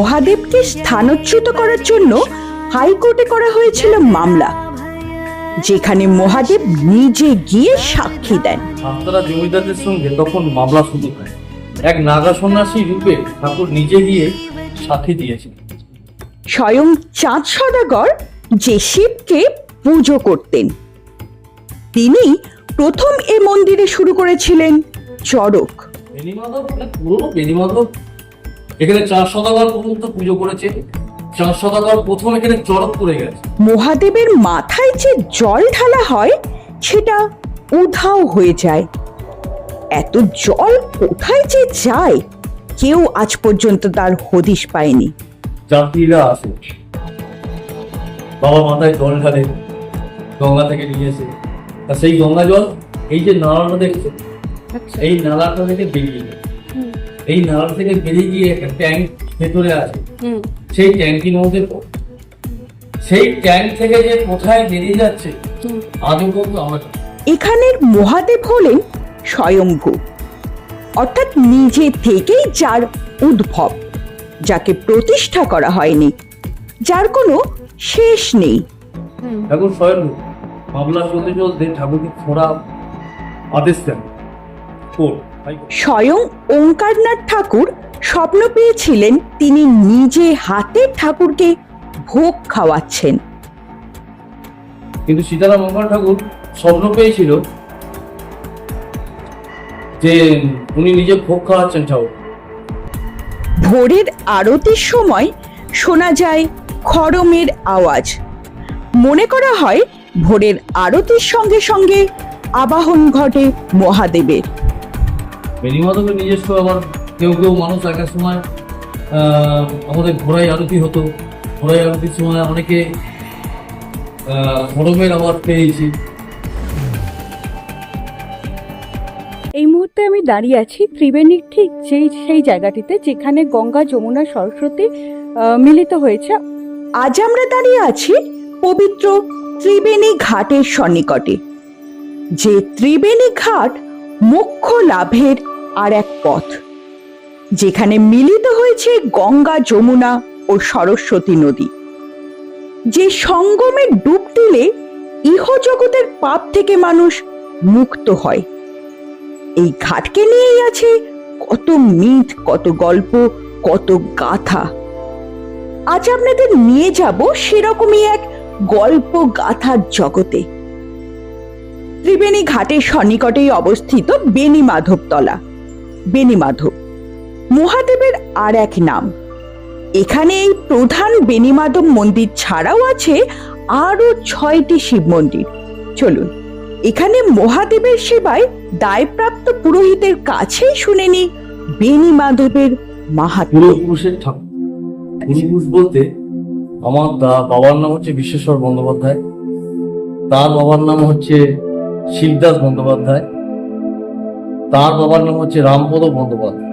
মহাদেবকে স্থানচ্যুত করার জন্য হাইকোর্টে করা হয়েছিল মামলা যেখানে মহাদেব নিজে গিয়ে সাক্ষী দেন। সাততারা জমিদারদের সঙ্গে তখন মামলা শুরু হয়। এক নাগা সন্ন্যাসী রূপে ঠাকুর নিজে গিয়ে সাক্ষী স্বয়ং চাঁদ সদাগর যে শিবকে পুজো করতেন তিনি প্রথম এ মন্দিরে শুরু করেছিলেন চড়ক। বেনিমাধব মানে পুরোনো বেনিমাধব এখানে চার শতাগার পর্যন্ত পুজো করেছে চার শতাগার প্রথম এখানে চড়ক করে গেছে। মহাদেবের মাথায় যে জল ঢালা হয় সেটা উধাও হয়ে যায়। এত জল কোথায় যে যায়? কেউ আজ পর্যন্ত তার হদিশ পায়নি। যাত্রীরা আসে। বাবা মাথায় জল ঢালে গঙ্গা থেকে নিয়ে এসে। সেই গঙ্গা জল এই যে নালাটা দেখছ এই নালাটা থেকে বেরিয়ে যায়। এই নালা থেকে বেরিয়ে গিয়ে একটা ট্যাঙ্ক ভেতরে আছে। সেই ট্যাঙ্কির মধ্যে সেই ট্যাঙ্ক থেকে যে কোথায় বেরিয়ে যাচ্ছে আজও কিন্তু আমরা এখানের মহাদেব হলেন স্বয়ংভূ। অর্থাৎ নিজে থেকেই যার উদ্ভব যাকে প্রতিষ্ঠা করা হয়নি যার কোনো শেষ নেই। ঠাকুর স্বয়ং মামলা চলতে চলতে ঠাকুরকে খোঁড়া আদেশ দেন। স্বয়ং ওঙ্কারনাথ ঠাকুর স্বপ্ন পেয়েছিলেন তিনি নিজে হাতে ঠাকুরকে ভোগ খাওয়াচ্ছেন। কিন্তু সীতারাম মোহন ঠাকুর স্বপ্ন পেয়েছিল যে উনি নিজে ভোগ খাওয়াচ্ছেন ঠাকুর ভোরের আরতির সময় শোনা যায় খড়মের আওয়াজ। মনে করা হয় ভোরের আরতির সঙ্গে সঙ্গে আবাহন ঘটে মহাদেবের। বেনিমাধবের নিজস্ব, আবার কেউ কেউ মানুষ একার সময় আমাদের ঘোড়াই আরতি হতো। ঘোড়াই আরতির সময় অনেকে খড়মের আওয়াজ পেয়েছি। এই মুহূর্তে আমি দাঁড়িয়ে আছি ত্রিবেণীর ঠিক যেই, সেই জায়গাটিতে যেখানে গঙ্গা, যমুনা, সরস্বতী মিলিত হয়েছে। আজ আমরা দাঁড়িয়ে আছি পবিত্র ত্রিবেণী ঘাটের সন্নিকটে। যে ত্রিবেণী ঘাট মোক্ষ লাভের আর এক পথ, যেখানে মিলিত হয়েছে গঙ্গা, যমুনা ও সরস্বতী নদী। যে সঙ্গমে ডুব দিলে ইহজগতের পাপ থেকে মানুষ মুক্ত হয়। এই ঘাটকে নিয়েই আছে কত মিথ, কত গল্প, কত গাথা। আজ আপনাদের নিয়ে যাব সেরকমই এক গল্প গাথার জগতে। ত্রিবেণী ঘাটের সন্নিকটেই অবস্থিত বেনি মাধবতলা বেনি মাধব মহাদেবের আর এক নাম। এখানে এই প্রধান বেনিমাধব মন্দির ছাড়াও আছে আরও ছয়টি শিব মন্দির। চলুন, এখানে মহাদেবের সেবায় দায়প্রাপ্ত পুরোহিতের কাছেই শুনে নি বেনি মাধবের পূর্বপুরুষের ঠাকুর বলতে আমার বাবার নাম হচ্ছে বিশ্বেশ্বর বন্দ্যোপাধ্যায়। তার বাবার নাম হচ্ছে শিবদাস বন্দ্যোপাধ্যায়। তার বাবার নাম হচ্ছে রামপদ বন্দ্যোপাধ্যায়।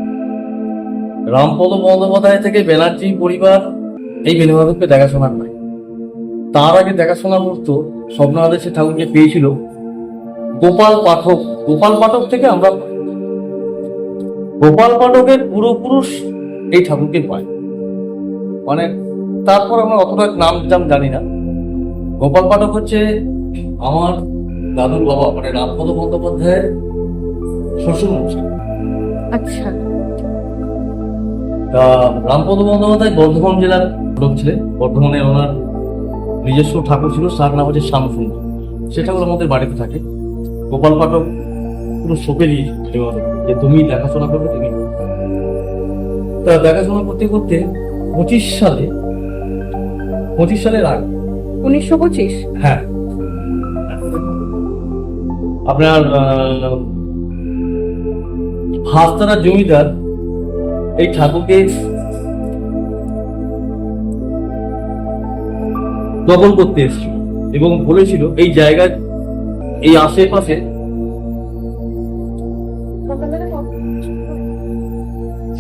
রামপদ বন্দ্যোপাধ্যায় থেকে ব্যানার্জি পরিবার এই বেণুমাধবকে দেখাশোনা করে তার আগে দেখাশোনা করতো স্বপ্ন আদেশে ঠাকুরকে পেয়েছিল। গোপাল পাঠক গোপাল পাঠক থেকে আমরা গোপাল পাঠকের পূর্বপুরুষ এই ঠাকুরকে পায়। মানে তারপর আমরা অতটা নাম জানি না। গোপাল পাঠক হচ্ছে আমার দাদুর বাবা মানে রামপদ বন্দ্যোপাধ্যায়ের শ্বশুর মশাই। আচ্ছা। তা রামপদ বন্দ্যোপাধ্যায় বর্ধমান জেলার লোক ছিলেন। বর্ধমানে ওনার নিজস্ব ঠাকুর ছিল তার নাম হচ্ছে শ্যামসুন্দর ঠাকুর আমাদের বাড়িতে থাকে। গোপাল পাঠক পুরো শোকে দিয়েছে যে তুমি দেখাশোনা করবে তুমি। তা দেখাশোনা করতে করতে পঁচিশ সালে পঁচিশ সালের আগে। উনিশশো পঁচিশ? হ্যাঁ। আপনার আহ, হাস্তারা জমিদার এই ঠাকুরকে দখল করতে এসেছিল এবং বলেছিল এই জায়গায় এই আশেপাশে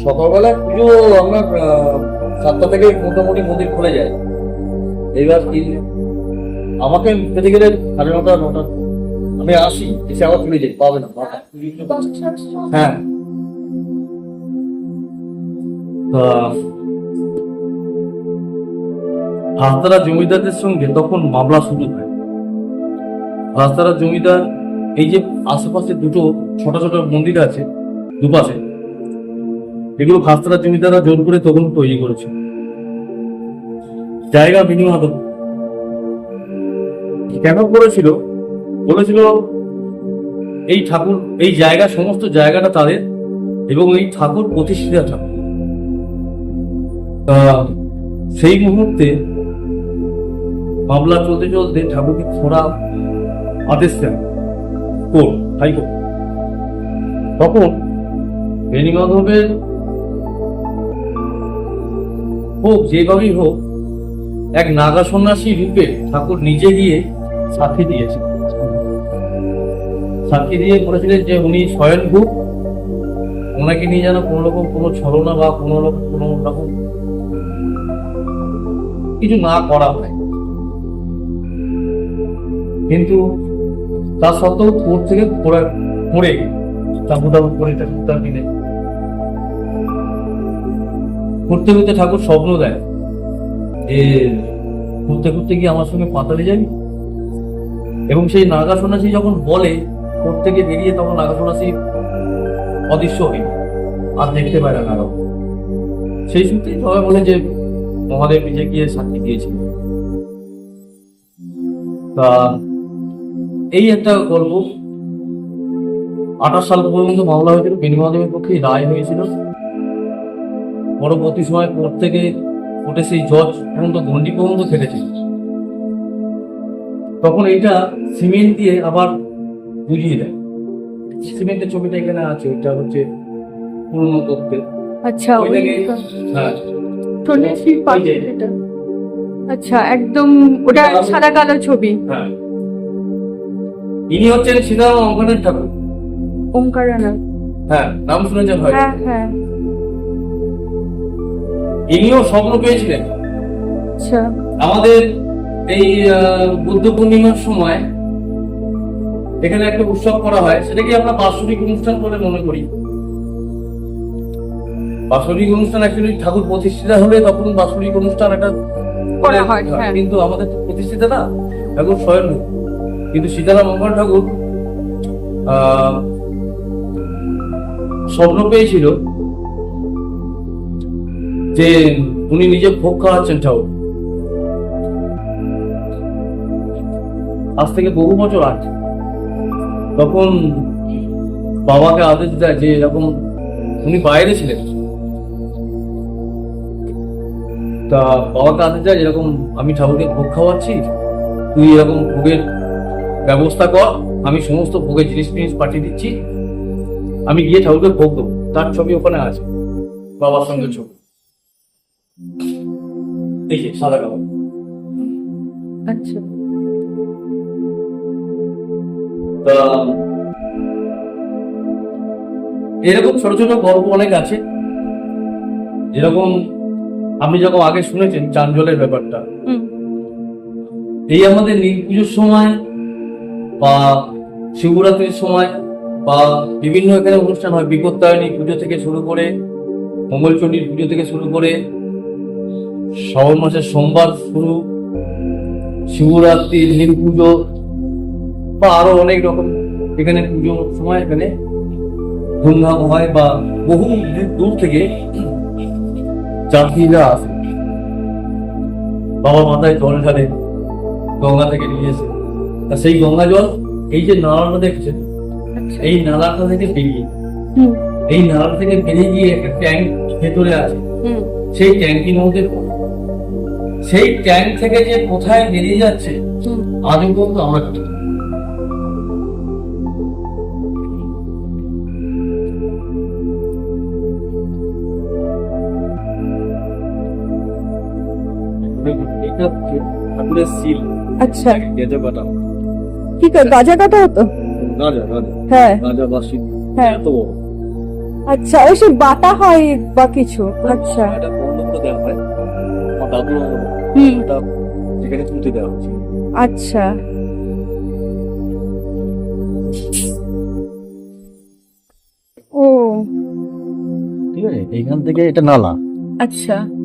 সকালবেলা পুজো আপনার সাতটা থেকে মোটামুটি মন্দির খুলে যায়। এবার কি আমাকে পেতে গেলে সাড়ে নটা নটা আমি আসি এসে আবার চলে যাই পাবে না। হ্যাঁ। তা হাস্তারা জমিদারদের সঙ্গে তখন মামলা শুরু হয়। হাস্তারা জমিদার এই যে আশেপাশে দুটো ছোট ছোট মন্দির আছে দুপাশে এগুলো খাস্তারা জমিদাররা জোর করে তখন তৈরি করেছে। জায়গা বিনিময় কেন করেছিল? বলেছিল, এই ঠাকুর, এই জায়গা, সমস্ত জায়গাটা তাদের এবং এই ঠাকুর প্রতিষ্ঠিতা ঠাকুর। তা সেই মুহূর্তে মামলা চলতে চলতে ঠাকুরকে খোঁড়া আদেশ দেন। Court, high court. তখন বেণীমাধবের হোক, যেভাবেই হোক, এক নাগা সন্ন্যাসী রূপে ঠাকুর নিজে গিয়ে সাথে দিয়েছে সাক্ষী দিয়ে বলেছিলেন যে উনি স্বয়ংভূ ওনাকে নিয়ে যেন কোনো রকম কোনো ছলনা বা কোনো রকম কোনো রকম কিছু না করা হয়। কিন্তু তা সত্ত্বেও কোর্ট থেকে পড়ে ঠাকুর করে ঠাকুর কিনে ঘুরতে ঘুরতে ঠাকুর স্বপ্ন দেয় যে ঘুরতে ঘুরতে গিয়ে আমার সঙ্গে পাতালে যাবি? এবং সেই নাগা সন্ন্যাসী যখন বলে কোর্ট থেকে বেরিয়ে তখন নাগা সন্ন্যাসী অদৃশ্য যায়। আর দেখতে পায় না নাগা সেই সূত্রেই সবাই বলে যে, মহাদেব নিজে গিয়ে সাক্ষী দিয়েছিল। তা এই একটা গল্প আঠাশ সাল পর্যন্ত মামলা হয়েছিল বেণীমাধবের পক্ষে রায় হয়েছিল। পরবর্তী সময় কোর্ট থেকে কোর্টে সেই জজ পর্যন্ত গন্ডি পর্যন্ত খেটেছিল তখন এইটা সিমেন্ট দিয়ে আবার বুঝিয়ে দেয়। সিমেন্টের ছবিটা এখানে আছে ওইটা হচ্ছে পুরনো তথ্যের আচ্ছা হ্যাঁ। শুনেছি। আচ্ছা একদম ওটা সাদা কালো ছবি। হ্যাঁ। ইনি হচ্ছেন সীতারাম অঙ্কনের ঠাকুর। ওঙ্কারানা। হ্যাঁ নাম শুনেছেন হয় হ্যাঁ হ্যাঁ। ইনিও স্বপ্ন পেয়েছিলেন। আচ্ছা। আমাদের এই বুদ্ধ পূর্ণিমার সময় এখানে একটা উৎসব করা হয় সেটাকে আমরা বাৎসরিক অনুষ্ঠান বলে মনে করি? বাৎসরিক অনুষ্ঠান অ্যাকচুয়ালি ঠাকুর প্রতিষ্ঠিতা হলে তখন বাৎসরিক অনুষ্ঠান একটা হয়। কিন্তু আমাদের প্রতিষ্ঠিতা না ঠাকুর স্বয়ং। কিন্তু সীতারাম মঙ্গল ঠাকুর আহ, স্বপ্ন পেয়েছিল যে উনি নিজে ভোগ খাওয়াচ্ছেন ঠাকুর। আজ থেকে বহু বছর আগে। তখন বাবাকে আদেশ দেয় যে এরকম উনি বাইরে ছিলেন। তা বাবাকে আদেশ দেয় যেরকম আমি ঠাকুরকে ভোগ খাওয়াচ্ছি, তুই এরকম ভোগের ব্যবস্থা কর, আমি সমস্ত ভোগের জিনিস ফিনিস পাঠিয়ে দিচ্ছি, আমি গিয়ে ঠাকুরকে ভোগ দেবো। তার ছবি ওখানে আছে, বাবার সঙ্গে ছবি। এই যে সাদা কালো আচ্ছা। এরকম ছোট ছোট গল্প অনেক আছে। যেরকম আপনি যখন আগে শুনেছেন চাঞ্জলের ব্যাপারটা। এই আমাদের নীল পুজোর সময় বা শিবরাত্রির সময় বা বিভিন্ন এখানে অনুষ্ঠান হয়। বিপত্তায়নী পুজো থেকে শুরু করে মঙ্গলচণ্ডীর পুজো থেকে শুরু করে শ্রাবণ মাসের সোমবার শুরু শিবরাত্রি নীল পুজো বা আরও অনেক রকম এখানে পুজোর সময় এখানে ধুমধাম হয় বা বহু দূর থেকে যাত্রীরা আসে। বাবা মাথায় জল ঢালে গঙ্গা থেকে নিয়ে এসে। তা সেই গঙ্গা জল এই যে নালাটা দেখছেন আচ্ছা। এই নালাটা থেকে বেরিয়ে এই নালা থেকে বেরিয়ে গিয়ে একটা ট্যাঙ্ক ভেতরে আছে। সেই ট্যাঙ্কির মধ্যে সেই ট্যাঙ্ক থেকে যে কোথায় বেরিয়ে যাচ্ছে আজও পর্যন্ত আমরা হচ্ছে ঠাকুরের সিল আচ্ছা। গেজে কাটা কি করে গাজা কাটা হতো? রাজা রাজা হ্যাঁ। রাজা বা সিল হ্যাঁ। এত বড়। আচ্ছা ওই সব বাটা হয় বা কিছু? আচ্ছা। এটা বন্ধ করে দেওয়া হয়। দাদু হুম। যেখানে তুলতে দেওয়া হচ্ছে। আচ্ছা। ও। ঠিক আছে এইখান থেকে এটা নালা। আচ্ছা।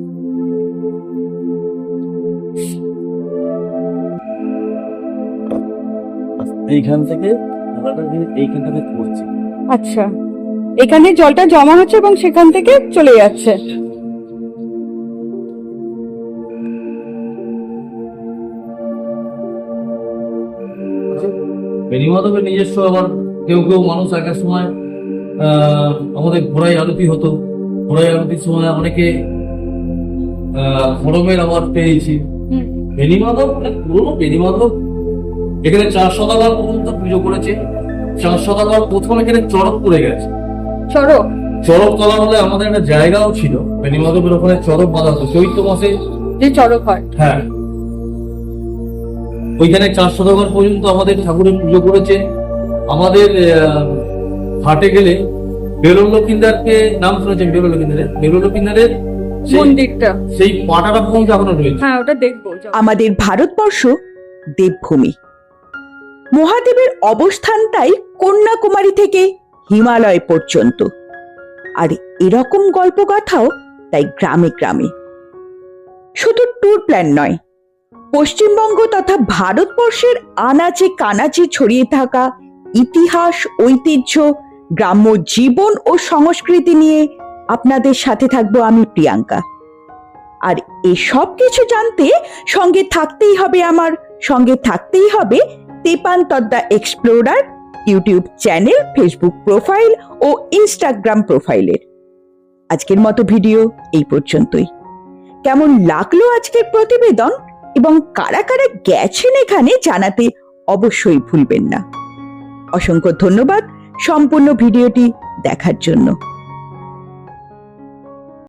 এইখান থেকে এইখানটাতে পড়ছে। আচ্ছা। এখানে জলটা জমা হচ্ছে এবং সেখান থেকে চলে যাচ্ছে। বেনিমাধবের নিজস্ব আবার কেউ কেউ মানুষ একের সময় আহ, আমাদের ঘোড়াই আরতি হতো। ঘোড়াই আরতির সময় অনেকে আহ, খড়মের আবার পেয়েছি। বেনিমাধব অনেক পুরোনো বেনিমাধব এখানে চার শতকাল পর্যন্ত পুজো করেছে চার শতকাল প্রথম এখানে চড়ক পড়ে গেছে। চড়ক? চড়ক তলা হলে আমাদের একটা জায়গাও ছিল বেনিমাধবের ওখানে চড়ক বাঁধা হতো চৈত্র মাসে। যে চড়ক হয়। হ্যাঁ। ওইখানে চার শতকাল পর্যন্ত আমাদের ঠাকুরের পুজো করেছে। আমাদের আহ, হাটে গেলে বেরোল লক্ষিন্দারকে নাম শুনেছেন বেরোল লক্ষিন্দারের বেরোল লক্ষিন্দারের সেই- মন্দিরটা। সেই পাটাটা পর্যন্ত এখনও রয়েছে। হ্যাঁ ওটা দেখব। আমাদের ভারতবর্ষ দেবভূমি। মহাদেবের অবস্থানটাই কন্যাকুমারী থেকে হিমালয় পর্যন্ত। আর এরকম গল্পগাথাও তাই গ্রামে গ্রামে। শুধু ট্যুর প্ল্যান নয়, পশ্চিমবঙ্গ তথা ভারতবর্ষের আনাচে কানাচে ছড়িয়ে থাকা ইতিহাস, ঐতিহ্য, গ্রাম্য জীবন ও সংস্কৃতি নিয়ে আপনাদের সাথে থাকব আমি প্রিয়াঙ্কা। আর এসব কিছু জানতে সঙ্গে থাকতেই হবে আমার, সঙ্গে থাকতেই হবে Tepantor the explorer, YouTube channel, Facebook profile O Instagram প্রোফাইলের। আজকের মতো ভিডিও এই পর্যন্তই। কেমন লাগল আজকের প্রতিবেদন এবং কারা কারা গেছেন এখানে জানাতে অবশ্যই ভুলবেন না। অসংখ্য ধন্যবাদ সম্পূর্ণ ভিডিওটি দেখার জন্য।